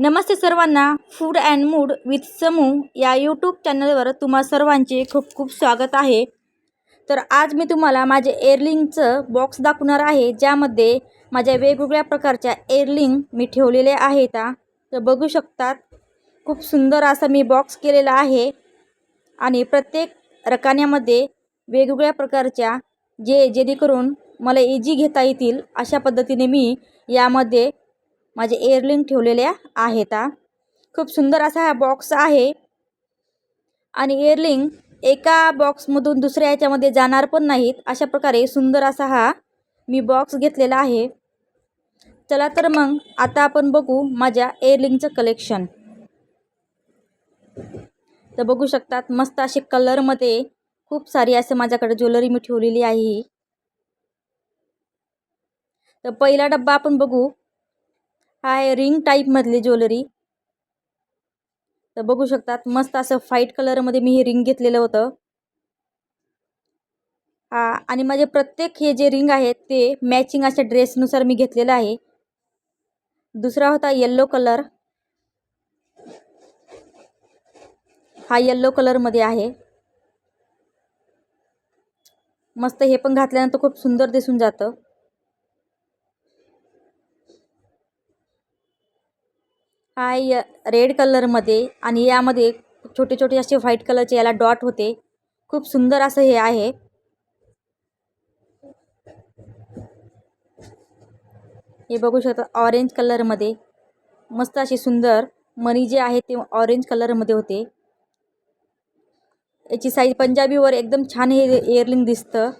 नमस्ते सर्वांना. Food and mood with Samu या YouTube चॅनलवर तुम्हा सर्वांचे खूप खूप स्वागत आहे. तर आज मी तुम्हाला माझे एअरलिंगचं बॉक्स दाखवणार आहे ज्यामध्ये माझ्या वेगवेगळ्या प्रकारच्या एअरलिंग मी ठेवलेले आहेत. तर बघू शकतात खूप सुंदर असा मी बॉक्स केलेला आहे. आणि प्रत्येक रकान्यामध्ये वेगवेगळ्या प्रकारच्या जे जेणेकरून मला इजी घेता येतील अशा पद्धतीने मी यामध्ये माझे एअरलिंग ठेवलेल्या आहेत खूप सुंदर असा हा बॉक्स आहे. आणि एअरलिंग एका बॉक्समधून दुसऱ्या याच्यामध्ये जाणार पण नाहीत. अशा प्रकारे सुंदर असा हा मी बॉक्स घेतलेला आहे. चला तर मग आता आपण बघू माझ्या एअरलिंगचं कलेक्शन तर बघू शकतात मस्त असे कलरमध्ये खूप सारी असं माझ्याकडे ज्वेलरी मी ठेवलेली आहे. तर पहिला डब्बा आपण बघू. आहे रिंग टाईपमधली ज्वेलरी. तर बघू शकतात मस्त असं फाईट कलरमध्ये मी हे रिंग घेतलेलं होतं. हा आणि माझे प्रत्येक हे जे रिंग आहेत ते मॅचिंग अशा ड्रेसनुसार मी घेतलेलं आहे. दुसरा होता येल्लो कलर हा येल्लो कलरमध्ये आहे. मस्त हे पण घातल्यानंतर खूप सुंदर दिसून जातं. हा य रेड कलरमध्ये आणि यामध्ये छोटे छोटे असे व्हाईट कलरचे याला डॉट होते. खूप सुंदर असं हे आहे. हे बघू शकता ऑरेंज कलरमध्ये. मस्त असे सुंदर मनी जे आहे ते ऑरेंज कलरमध्ये होते. याची साईज पंजाबीवर एकदम छान हे इयरलिंग दिसतं.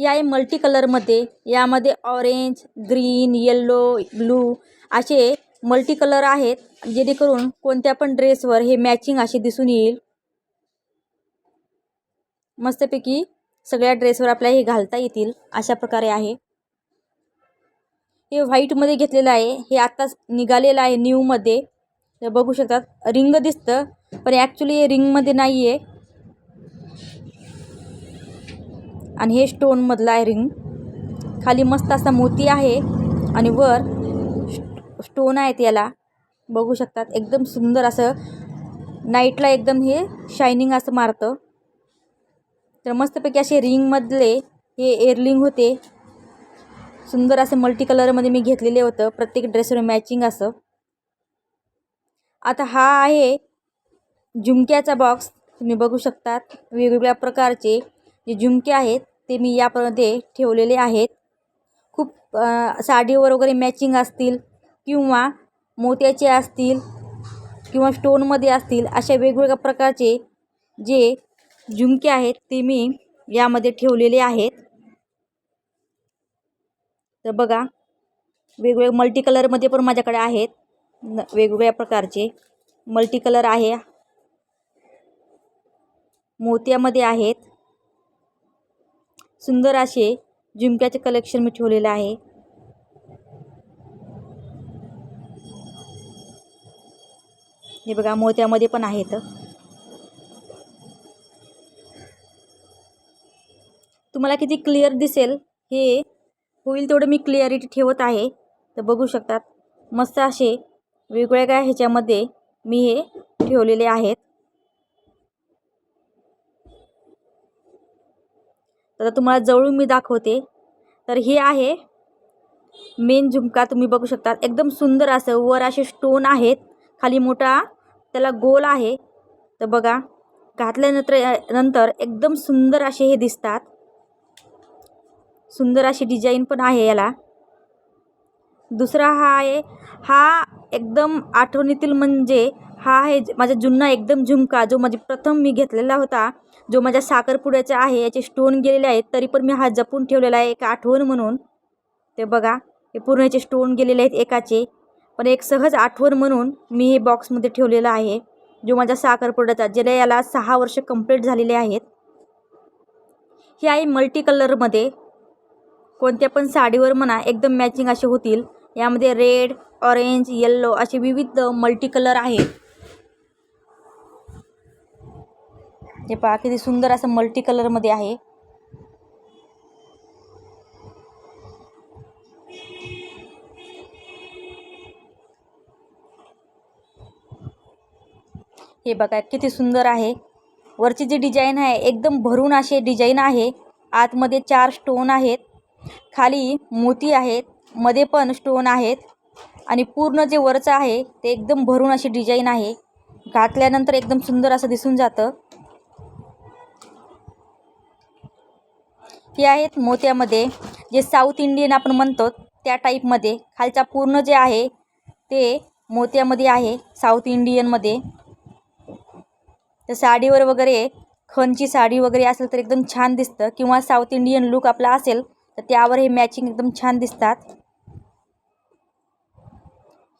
या आहे मल्टी कलरमध्ये यामध्ये ऑरेंज ग्रीन येल्लो ब्लू असे मल्टी कलर आहेत. जेणेकरून कोणत्या पण ड्रेसवर हे मॅचिंग असे दिसून येईल. मस्तपैकी सगळ्या ड्रेसवर आपल्याला हे घालता येतील अशा प्रकारे आहे. हे व्हाईटमध्ये घेतलेलं आहे. हे आत्ताच निघालेलं आहे न्यूमध्ये बघू शकतात. रिंग दिसतं पण ॲक्च्युली हे रिंगमध्ये नाही आहे आणि हे स्टोनमधलं आहे रिंग खाली मस्त असा मोती आहे आणि वर स्टोन आहेत याला. बघू शकतात. एकदम सुंदर असं नाईटला एकदम हे शायनिंग असं मारतं. तर मस्तपैकी असे रिंगमधले हे एअरलिंग होते. सुंदर असं मल्टी कलरमध्ये मी घेतलेले होतं. प्रत्येक ड्रेसवर मॅचिंग असं. आता हा आहे झुमक्याचा बॉक्स तुम्ही बघू शकतात. वेगवेगळ्या प्रकारचे. जे झुमके आहेत ते मी यामध्ये ठेवलेले आहेत. खूप साडीवर वगैरे मॅचिंग असतील किंवा मोत्याचे असतील किंवा स्टोनमध्ये असतील अशा वेगवेगळ्या प्रकारचे जे झुमके आहेत ते मी यामध्ये ठेवलेले आहेत. तर बघा वेगवेगळे मल्टी कलरमध्ये पण माझ्याकडे आहेत. न वेगवेगळ्या प्रकारचे मल्टी कलर आहे. मोत्यामध्ये आहेत. सुंदर असे झुमक्याचे कलेक्शन मी ठेवलेलं आहे. हे बघा मोत्यामध्ये पण आहेत. तुम्हाला किती क्लिअर दिसेल हे होईल तेवढं मी क्लिअरिटी ठेवत आहे. तर बघू शकतात मस्त असे वेगवेगळ्या ह्याच्यामध्ये मी हे ठेवलेले आहेत. तर तुम्हाला जवळून मी दाखवते. तर हे आहे मेन झुमका तुम्ही बघू शकता एकदम सुंदर असं वर असे स्टोन आहेत. खाली मोठा त्याला गोल आहे. तर बघा घातल्यानंतर नंतर एकदम सुंदर असे हे दिसतात. सुंदर अशी डिझाईन पण आहे याला. दुसरा हा आहे हा एकदम आठवणीतील म्हणजे हा आहे माझा जुना एकदम झुमका जो माझी प्रथम मी घेतलेला होता. जो माझ्या साखरपुड्याचा आहे याचे स्टोन गेलेले आहेत तरी पण मी हा जपून ठेवलेला आहे एक आठवण म्हणून. ते बघा हे पूर्ण याचे स्टोन गेलेले आहेत एकाचे. पण एक सहज आठवण म्हणून मी हे बॉक्समध्ये ठेवलेलं आहे जो माझ्या साखरपुड्याचा ज्याला याला सहा वर्ष कंप्लीट झालेले आहेत. हे आहे मल्टी कलरमध्ये कोणत्या पण साडीवर म्हणा एकदम मॅचिंग असे होतील. यामध्ये रेड ऑरेंज येल्लो असे विविध मल्टी कलर आहेत. हे पहा किती सुंदर असं मल्टी कलरमध्ये आहे. हे बघा किती सुंदर आहे. वरची जी डिझाईन आहे एकदम भरून अशी डिझाईन आहे. आतमध्ये चार स्टोन आहेत. खाली मोती आहेत. मध्ये पण स्टोन आहेत. आणि पूर्ण जे वरचं आहे ते एकदम भरून अशी डिझाईन आहे. घातल्यानंतर एकदम सुंदर असं दिसून जातं. हे आहेत मोत्यामध्ये जे साऊथ इंडियन आपण म्हणतो त्या टाईपमध्ये खालचा पूर्ण जे आहे ते मोत्यामध्ये आहे साऊथ इंडियनमध्ये तर साडीवर वगैरे खणची साडी वगैरे असेल तर एकदम छान दिसतं. किंवा साऊथ इंडियन लुक आपला असेल तर त्यावर हे मॅचिंग एकदम छान दिसतात.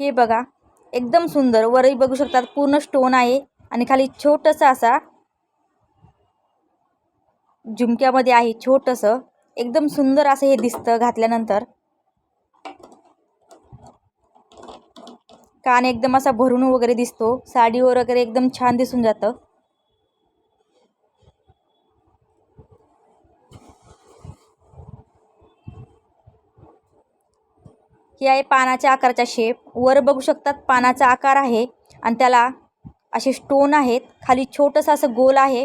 हे बघा एकदम सुंदर. वरही बघू शकतात पूर्ण स्टोन आहे. आणि खाली छोटंसं असा झुमक्यामध्ये आहे छोटंसं. एकदम सुंदर असं हे दिसतं घातल्यानंतर. कान एकदम असा भरून वगैरे दिसतो. साडीवर वगैरे एकदम छान दिसून जातं. ही आहे पानाच्या आकाराचा शेप वर बघू शकतात पानाचा आकार आहे आणि त्याला असे स्टोन आहेत. खाली छोटंसं असं गोल आहे.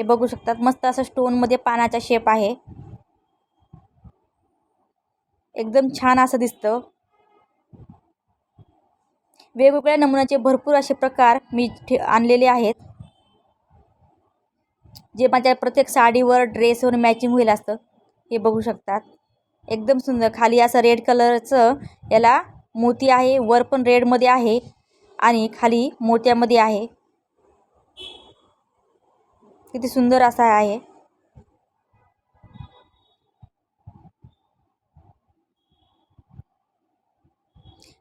हे बघू शकतात. मस्त असं स्टोनमध्ये पानाचा शेप आहे. एकदम छान असं दिसतं. वेगवेगळ्या नमुन्याचे भरपूर असे प्रकार मी ठे आणलेले आहेत. जे माझ्या प्रत्येक साडीवर ड्रेसवर मॅचिंग होईल असतं हे बघू शकतात. एकदम सुंदर. खाली असं रेड कलरचं याला मोती आहे. वर पण रेडमध्ये आहे. आणि खाली मोत्यामध्ये आहे. किती सुंदर असा आहे.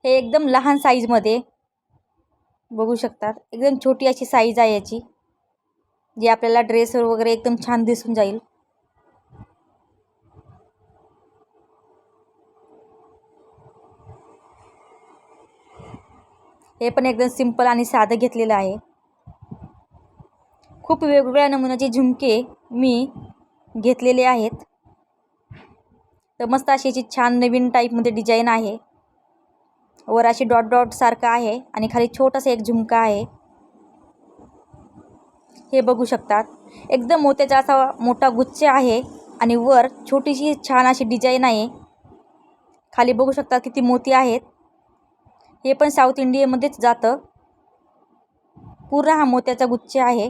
हे एकदम लहान साईजमध्ये बघू शकतात. एकदम छोटी अशी साईज आहे याची जी आपल्याला ड्रेसवर वगैरे एकदम छान दिसून जाईल. हे पण एकदम सिंपल आणि साधं घेतलेलं आहे. खूप वेगवेगळ्या नमुन्याचे झुमके मी घेतलेले आहेत. तर मस्त अशी याची छान नवीन टाईपमध्ये डिझाईन आहे. वर अशी डॉट डॉट सारखं आहे आणि खाली छोटासा एक झुमका आहे. हे बघू शकतात. एकदम मोत्याचा असा मोठा गुच्छ आहे आणि वर छोटीशी छान अशी डिझाईन आहे. खाली बघू शकतात किती मोती आहेत. हे पण साऊथ इंडियामध्येच जातं. पूर्ण हा मोत्याचा गुच्छ आहे.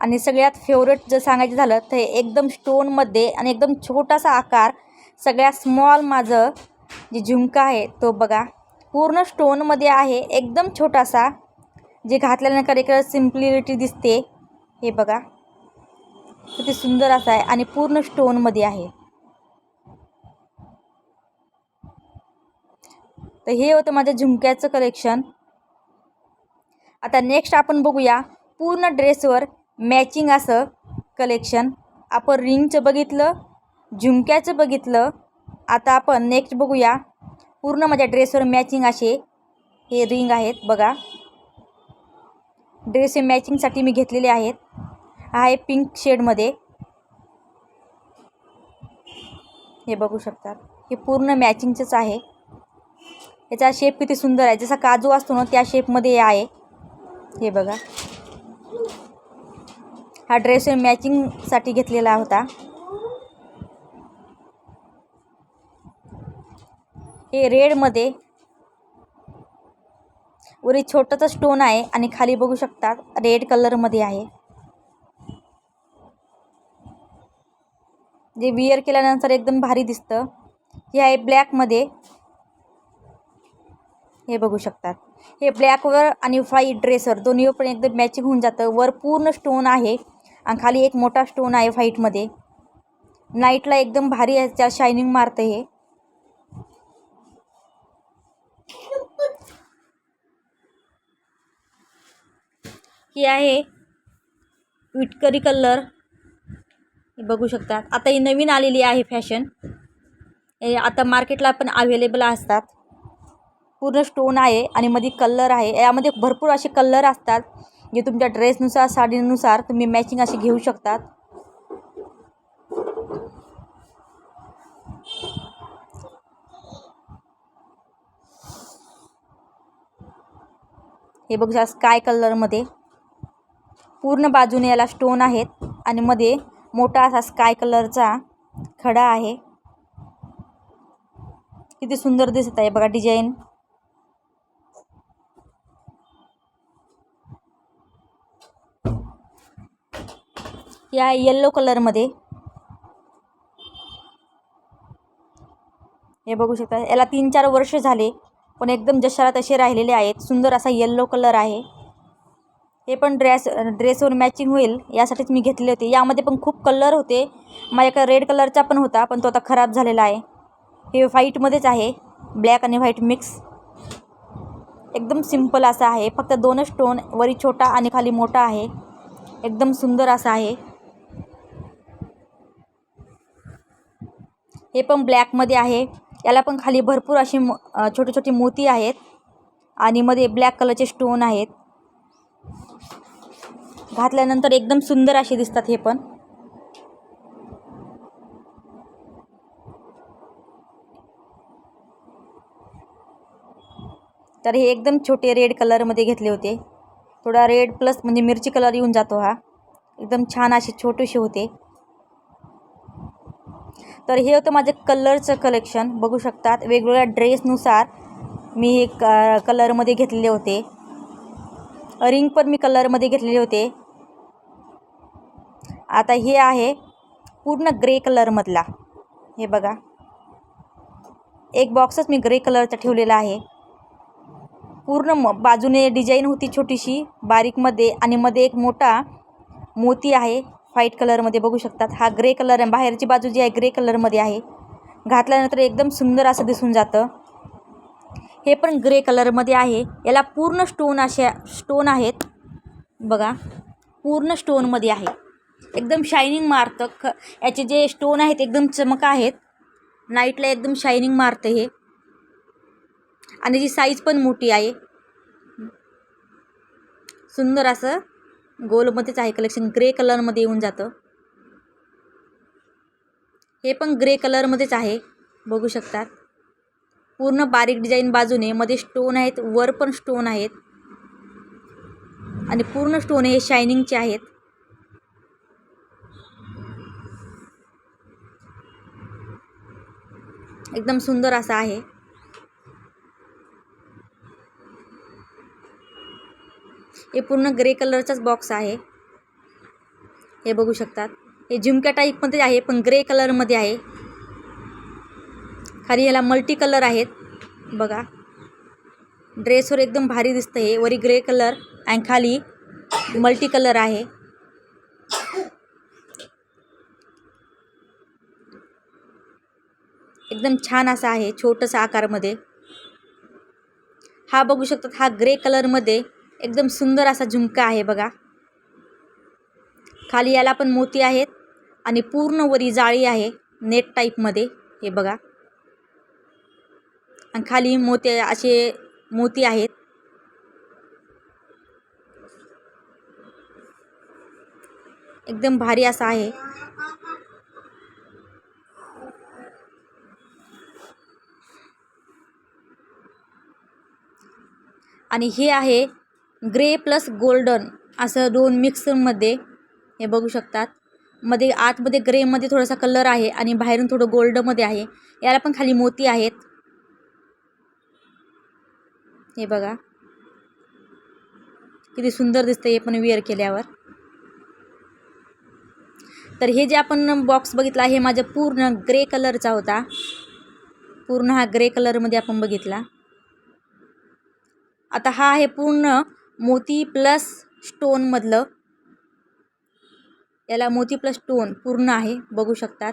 आणि सगळ्यात फेवरेट जर सांगायचं झालं तर एकदम स्टोनमध्ये आणि एकदम छोटासा आकार सगळ्यात स्मॉल माझं जे झुमका आहे तो बघा. पूर्ण स्टोनमध्ये आहे एकदम छोटासा जे घातल्यानंतर एक सिम्प्लिरिटी दिसते हे बघा. किती सुंदर असा आहे आणि पूर्ण स्टोनमध्ये आहे. तर हे होतं माझ्या झुमक्याचं कलेक्शन आता नेक्स्ट आपण बघूया पूर्ण ड्रेसवर मॅचिंग असं कलेक्शन आपण रिंगचं बघितलं झुमक्याचं बघितलं आता आपण नेक्स्ट बघूया. पूर्ण माझ्या ड्रेसवर मॅचिंग असे हे रिंग आहेत बघा. ड्रेस हे मॅचिंगसाठी मी घेतलेले आहेत. हा आहे पिंक शेडमध्ये हे बघू शकतात हे पूर्ण मॅचिंगचंच आहे. याचा शेप किती सुंदर आहे. जसा काजू असतो ना त्या शेपमध्ये आहे. हे बघा. हा ड्रेस मॅचिंगसाठी घेतलेला होता. हे रेडमध्ये वरी छोटंसं स्टोन आहे आणि खाली बघू शकतात रेड कलरमध्ये आहे. जे वियर केल्यानंतर एकदम भारी दिसतं. हे आहे ब्लॅकमध्ये हे बघू शकतात. हे ब्लॅकवर आणि व्हाईट ड्रेसवर दोन्हीवर पण एकदम मॅचिंग होऊन जातं. वर पूर्ण स्टोन आहे. आणि खाली एक मोठा स्टोन आहे व्हाईटमध्ये नाईटला एकदम भारी याच्या शायनिंग मारतं हे. ही आहे विटकरी कलर हे बघू शकतात. आता ही नवीन आलेली आहे फॅशन हे आता मार्केटला पण अवेलेबल असतात. पूर्ण स्टोन आहे आणि मध्ये कलर आहे. यामध्ये भरपूर असे कलर असतात. जे तुमच्या ड्रेसनुसार साडीनुसार तुम्ही मॅचिंग अशी घेऊ शकतात. हे बघा स्काय कलरमध्ये पूर्ण बाजूने याला स्टोन आहेत आणि मध्ये मोठा असा स्काय कलरचा खडा आहे. किती सुंदर दिसत आहे बघा डिझाईन या येल्लो कलरमध्ये हे बघू शकता याला तीन चार वर्ष झाले पण एकदम जशाला तसे राहिलेले आहेत. सुंदर असा येल्लो कलर आहे. हे पण ड्रेस ड्रेसवर मॅचिंग होईल यासाठीच मी घेतले होते. यामध्ये पण खूप कलर होते. माझ्याकडे रेड कलरचा पण होता पण तो आता खराब झालेला आहे. हे व्हाईटमध्येच आहे. ब्लॅक आणि व्हाईट मिक्स एकदम सिंपल असा आहे. फक्त दोनच टोन वरी छोटा आणि खाली मोठा आहे. एकदम सुंदर असा आहे. हे पण ब्लॅकमध्ये आहे. याला पण खाली भरपूर अशी मो छोटे छोटे मोती आहेत आणि मध्ये ब्लॅक कलरचे स्टोन आहेत. घातल्यानंतर एकदम सुंदर असे दिसतात हे पण. तर हे एकदम छोटे रेड कलरमध्ये घेतले होते. थोडा रेड प्लस म्हणजे मिरची कलर येऊन जातो हा. एकदम छान असे छोटेसे होते. तर हे होतं माझं कलरचं कलेक्शन बघू शकतात वेगवेगळ्या ड्रेसनुसार मी हे क कलरमध्ये घेतलेले होते. रिंग पण मी कलरमध्ये घेतलेले होते. आता हे आहे पूर्ण ग्रे कलरमधला हे बघा. एक बॉक्सच मी ग्रे कलरचा ठेवलेला आहे. पूर्ण म बाजूने डिझाईन होती छोटीशी बारीकमध्ये आणि मध्ये एक मोठा मोती आहे. व्हाईट कलरमध्ये बघू शकतात. हा ग्रे कलर आहे. बाहेरची बाजू जी आहे ग्रे कलरमध्ये आहे. घातल्यानंतर एकदम सुंदर असं दिसून जातं. हे पण ग्रे कलरमध्ये आहे. याला पूर्ण स्टोन अशा स्टोन आहेत. बघा. पूर्ण स्टोनमध्ये आहे. एकदम शायनिंग मारतं ख याचे जे स्टोन आहेत एकदम चमक आहेत. नाईटला एकदम शायनिंग मारतं हे. आणि जी साईज पण मोठी आहे. सुंदर असं गोलमध्येच आहे कलेक्शन ग्रे कलरमध्ये येऊन जातं. हे पण ग्रे कलरमध्येच आहे. बघू शकतात. पूर्ण बारीक डिझाईन बाजूने मध्ये स्टोन आहेत वर पण स्टोन आहेत. आणि पूर्ण स्टोन हे शायनिंगचे आहेत. एकदम सुंदर असा आहे. हे पूर्ण ग्रे कलरचाच बॉक्स आहे. हे बघू शकतात. हे झुमक्या टाईपमध्ये आहे पण ग्रे कलरमध्ये आहे. खाली ह्याला मल्टी कलर आहेत. बघा. ड्रेसवर एकदम भारी दिसतं हे. वरी ग्रे कलर आणि खाली मल्टी कलर आहे. एकदम छान असा आहे छोटंसं आकारमध्ये. हा बघू शकतात हा ग्रे कलरमध्ये एकदम सुंदर असा झुमका आहे बघा. खाली याला पण मोती आहेत आणि पूर्ण वरी जाळी आहे नेट टाईपमध्ये हे बघा. आणि खाली मोती असे मोती आहेत. एकदम भारी असा आहे. आणि हे आहे ग्रे प्लस गोल्डन असं दोन मिक्समध्ये हे बघू शकतात. मध्ये आतमध्ये ग्रेमध्ये थोडासा कलर आहे आणि बाहेरून थोडं गोल्डमध्ये आहे. याला पण खाली मोती आहेत. हे बघा. किती सुंदर दिसतं हे पण वेअर केल्यावर. तर हे जे आपण बॉक्स बघितला हे माझ्या पूर्ण ग्रे कलरचा होता. पूर्ण हा ग्रे कलरमध्ये आपण बघितला. आता हा आहे पूर्ण मोती प्लस स्टोनमधलं याला मोती प्लस स्टोन पूर्ण आहे बघू शकतात.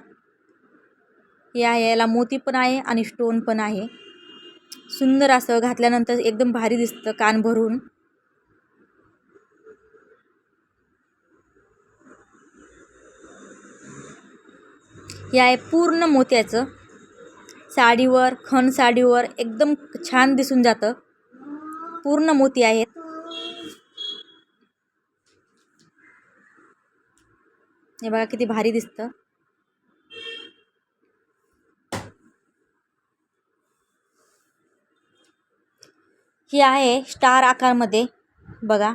हे आहे याला मोती पण आहे आणि स्टोन पण आहे. सुंदर असं घातल्यानंतर एकदम भारी दिसतं कान भरून. हे आहे पूर्ण मोत्याचं. साडीवर खण साडीवर एकदम छान दिसून जातं. पूर्ण मोती आहेत. हे बघा किती भारी दिसतं. ही आहे स्टार आकारमध्ये बघा.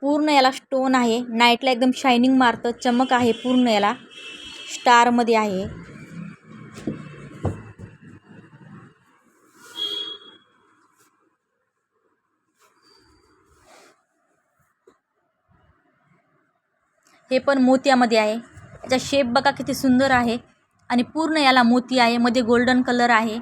पूर्ण याला स्टोन आहे. नाईटला एकदम शायनिंग मारतं. चमक आहे पूर्ण याला. स्टारमध्ये आहे. हे पण मोत्यामध्ये आहे. याचा शेप बघा किती सुंदर आहे. आणि पूर्ण याला मोती आहे. मध्ये गोल्डन कलर आहे.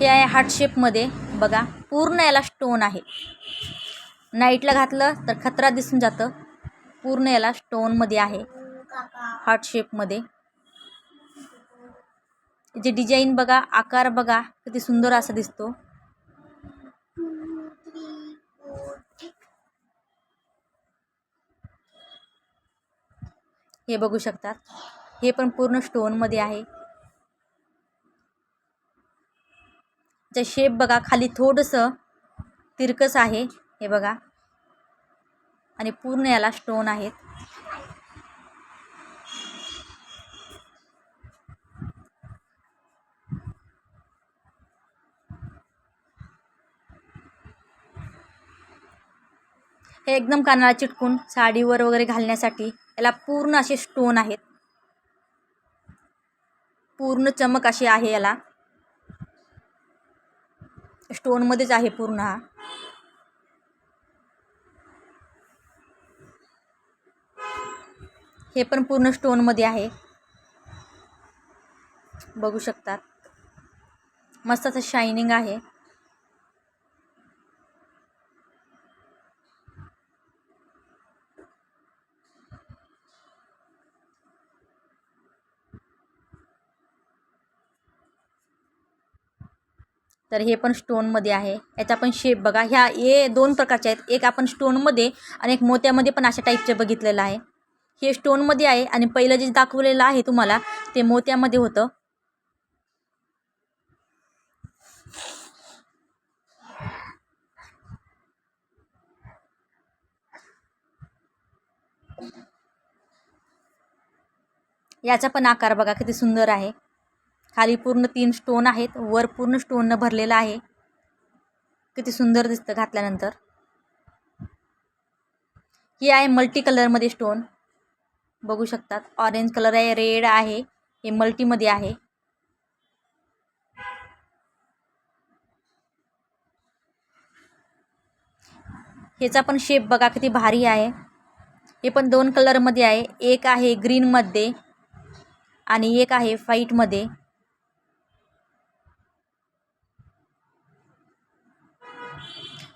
हे आहे हार्ट शेपमध्ये बघा पूर्ण याला स्टोन आहे. नाईटला घातलं तर खतरा दिसून जातं. पूर्ण याला स्टोनमध्ये आहे. हार्ट शेपमध्ये जे डिझाईन बघा आकार बघा किती सुंदर असा दिसतो. हे बघू शकतात. हे पण पूर्ण स्टोनमध्ये आहे. त्याचा शेप बघा खाली थोडंसं तिरकस आहे हे बघा. आणि पूर्ण याला स्टोन आहेत. हे एकदम कानाला चिटकून साडीवर वगैरे घालण्यासाठी याला पूर्ण असे स्टोन आहेत. पूर्ण चमक अशी आहे याला. स्टोनमध्येच आहे पूर्ण हा. हे पण पूर्ण स्टोनमध्ये आहे. बघू शकतात मस्त असं शायनिंग आहे. तर हे पण स्टोनमध्ये आहे. याचा पण शेप बघा. ह्या हे दोन प्रकारचे आहेत. एक आपण स्टोनमध्ये आणि एक मोत्यामध्ये पण अशा टाईपचे बघितलेलं आहे. हे स्टोनमध्ये आहे आणि पहिलं जे दाखवलेलं आहे तुम्हाला ते मोत्यामध्ये होतं. याचा पण आकार बघा किती सुंदर आहे. खाली पूर्ण तीन स्टोन आहेत. वर पूर्ण स्टोननं भरलेलं आहे. किती सुंदर दिसतं घातल्यानंतर. ही आहे मल्टी कलरमध्ये स्टोन बघू शकतात. ऑरेंज कलर आहे रेड आहे. हे मल्टीमध्ये आहे. ह्याचा पण शेप बघा किती भारी आहे. हे पण दोन कलरमध्ये आहे. एक आहे ग्रीनमध्ये आणि एक आहे व्हाईटमध्ये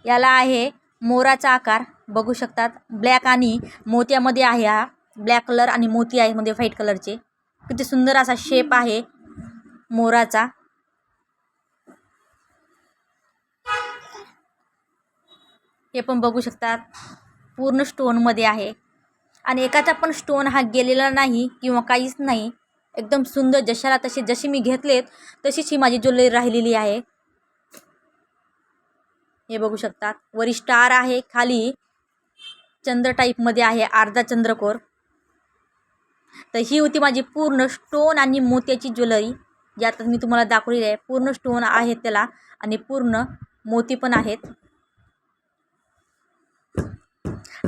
याला आहे मोराचा आकार. बघू शकतात. ब्लॅक आणि मोत्यामध्ये आहे हा. ब्लॅक कलर आणि मोती आहे मध्ये म्हणजे व्हाईट कलरचे. किती सुंदर असा शेप आहे मोराचा. हे पण बघू शकतात. पूर्ण स्टोनमध्ये आहे. आणि एकाचा पण स्टोन हा गेलेला नाही किंवा काहीच नाही. एकदम सुंदर जशाला तसे जशी मी घेतलेत तशीच ही माझी ज्वेलरी राहिलेली आहे. हे बघू शकतात. वरी स्टार आहे खाली चंद्र टाईपमध्ये आहे अर्धा चंद्रकोर. तर ही होती माझी पूर्ण स्टोन आणि मोत्याची ज्वेलरी ज्यात मी तुम्हाला दाखवलेली आहे. पूर्ण स्टोन आहेत त्याला आणि पूर्ण मोती पण आहेत.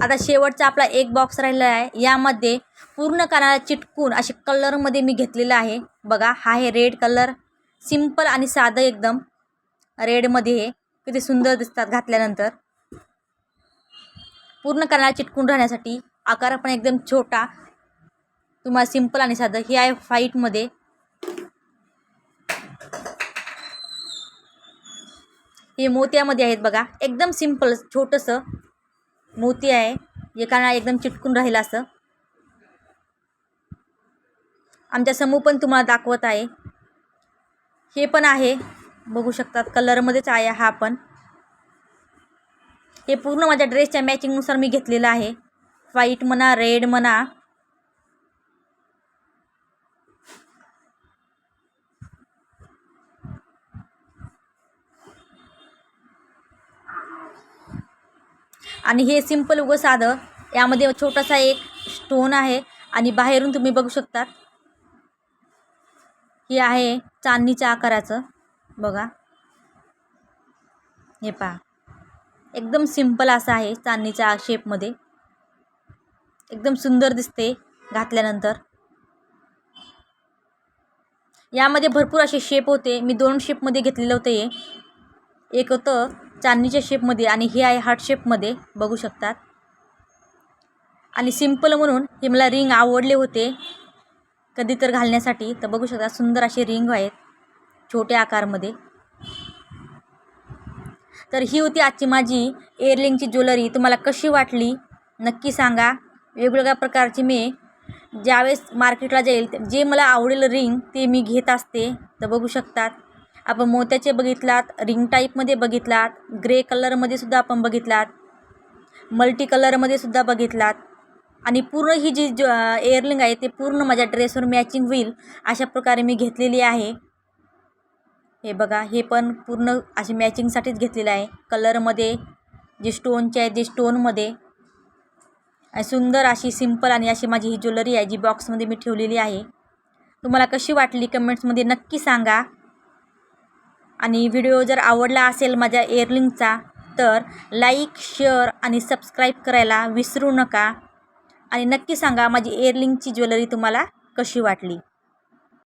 आता शेवटचा आपला एक बॉक्स राहिला आहे. यामध्ये पूर्ण कानाला चिटकून असे कलरमध्ये मी घेतलेलं आहे. बघा हा आहे रेड कलर सिंपल आणि साधं एकदम. रेडमध्ये हे. किती सुंदर दिसतात घातल्यानंतर. पूर्ण कानाला चिटकून राहण्यासाठी आकार पण एकदम छोटा तुम्हाला सिंपल आणि साधं. हे आहे फाईटमध्ये हे मोत्यामध्ये आहेत बघा. एकदम सिंपल छोटंसं मोती आहे. जे कानाला एकदम चिटकून राहील असं. आमच्या समूह पण तुम्हाला दाखवत आहे. हे पण आहे. बघू शकतात कलरमध्येच आहे हा पण. हे पूर्ण माझ्या ड्रेसच्या मॅचिंगनुसार मी घेतलेलं आहे. व्हाईट म्हणा रेड म्हणा. आणि हे सिंपल उगं साधं. यामध्ये छोटासा एक स्टोन आहे आणि बाहेरून तुम्ही बघू शकतात. हे आहे चांदणीच्या आकाराचं. बघा. हे पहा. एकदम सिंपल असं आहे चांदणीच्या शेपमध्ये एकदम सुंदर दिसते घातल्यानंतर. यामध्ये भरपूर असे शेप होते. मी दोन शेपमध्ये घेतलेलं होतं हे. एक होतं चांदणीच्या शेपमध्ये आणि हे आहे हार्ट शेपमध्ये बघू शकतात. आणि सिंपल म्हणून हे मला रिंग आवडले होते. कधी तर घालण्यासाठी. तर बघू शकता सुंदर असे रिंग आहेत. छोट्या आकारमध्ये. तर ही होती आजची माझी एअरलिंगची ज्वेलरी तुम्हाला कशी वाटली नक्की सांगा. वेगवेगळ्या प्रकारची मी ज्यावेळेस मार्केटला जाईल जे मला आवडेल रिंग ते मी घेत असते. तर बघू शकतात. आपण मोत्याचे बघितलात रिंग टाईपमध्ये बघितलात ग्रे कलरमध्ये सुद्धा आपण बघितलात मल्टी कलरमध्ये सुद्धा बघितलात. आणि पूर्ण ही जी ज एअरलिंग आहे ते पूर्ण माझ्या ड्रेसवर मॅचिंग होईल अशा प्रकारे मी घेतलेली आहे. हे बघा हे पण पूर्ण अशी मॅचिंगसाठीच घेतलेलं आहे. कलरमध्ये जे स्टोनचे आहे जे स्टोनमध्ये सुंदर अशी सिंपल आणि अशी माझी ही ज्वेलरी आहे जी बॉक्समध्ये मी ठेवलेली आहे. तुम्हाला कशी वाटली कमेंट्समध्ये नक्की सांगा. आणि व्हिडिओ जर आवडला असेल माझ्या एअरलिंगचा तर लाईक शेअर आणि सबस्क्राईब करायला विसरू नका. आणि नक्की सांगा माझी एअरलिंगची ज्वेलरी तुम्हाला कशी वाटली.